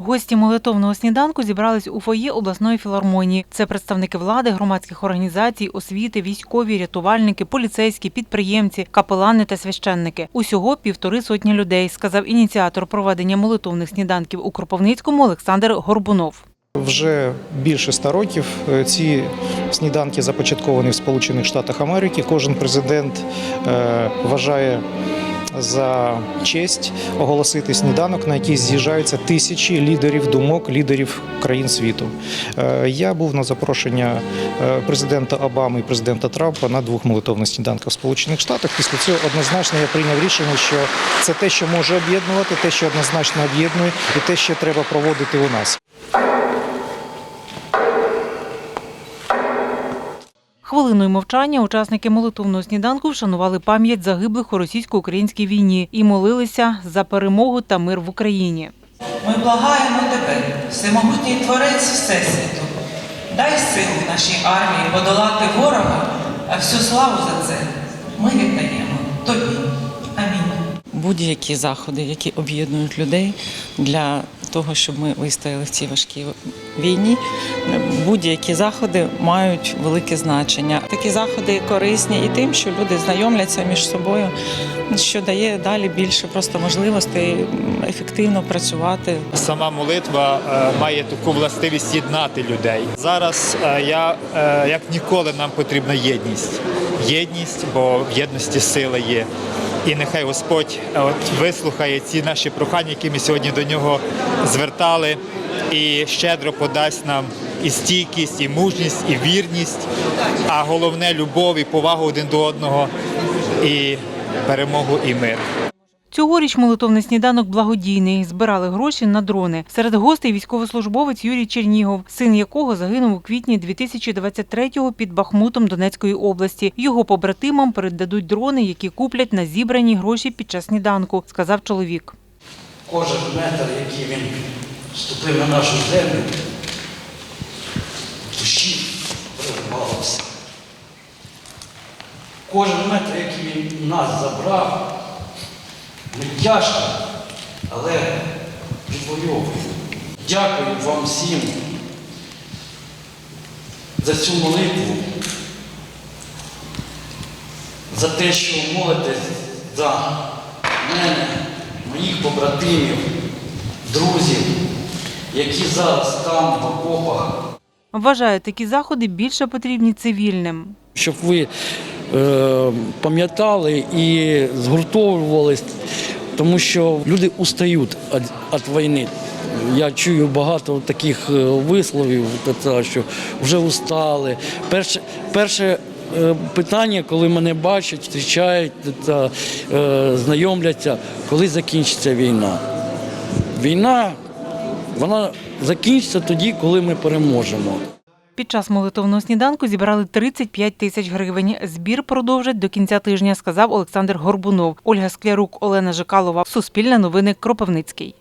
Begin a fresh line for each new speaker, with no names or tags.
Гості молитовного сніданку зібрались у фоє обласної філармонії. Це представники влади, громадських організацій, освіти, військові, рятувальники, поліцейські, підприємці, капелани та священники. Усього півтори сотні людей, сказав ініціатор проведення молитовних сніданків у Кропивницькому Олександр Горбунов.
Вже більше ста років е, ці сніданки започатковані в Сполучених Штатах Америки. Кожен президент е, вважає за честь оголосити сніданок, на який з'їжджаються тисячі лідерів думок, лідерів країн світу. Е, Я був на запрошення е, президента Обами і президента Трампа на двох молитовних сніданках в Сполучених Штатах. Після цього однозначно я прийняв рішення, що це те, що може об'єднувати, те, що однозначно об'єднує, і те, що треба проводити у нас.
Хвилиною мовчання учасники молитовного сніданку вшанували пам'ять загиблих у російсько-українській війні і молилися за перемогу та мир в Україні.
Ми благаємо тебе, всемогутній Творець Всесвіту. Дай силу нашій армії подолати ворога, а всю славу за це ми віддаємо тобі. Амінь.
Будь-які заходи, які об'єднують людей для того, щоб ми вистояли в цій важкій війні. Будь-які заходи мають велике значення. Такі заходи корисні і тим, що люди знайомляться між собою, що дає далі більше просто можливостей ефективно працювати
Сама молитва е, має таку властивість єднати людей. Зараз е, я е, як ніколи нам потрібна єдність. Єдність, бо в єдності сила є. І нехай Господь е, от вислухає ці наші прохання, які ми сьогодні до нього звертали, і щедро подасть нам і стійкість, і мужність, і вірність, а головне любов і повагу один до одного, і перемогу і мир.
Цьогоріч молитовний сніданок благодійний. Збирали гроші на дрони. Серед гостей військовослужбовець Юрій Чернігов, син якого загинув у квітні 2023-го під Бахмутом Донецької області. Його побратимам передадуть дрони, які куплять на зібрані гроші під час сніданку, сказав чоловік.
кожен метр, який він вступив на нашу землю, душі приготувався. Кожен метр, який він нас забрав, тяжко, але відвоюємо. Дякую вам всім за цю молитву, за те, що молитесь за мене, моїх побратимів, друзів, які зараз там в окопах.
Вважає, такі заходи більше потрібні цивільним.
щоб ви е, пам'ятали і згуртовувались, тому що люди устають від, війни. Я чую багато таких е, висловів, що вже устали. Перше, перше е, питання, коли мене бачать, зустрічають та е, знайомляться, коли закінчиться війна. Війна вона закінчиться тоді, коли ми переможемо.
Під час молитовного сніданку зібрали 35 тисяч гривень. Збір продовжать до кінця тижня, сказав Олександр Горбунов. Ольга Склярук, Олена Жикалова. Суспільне новини Кропивницький.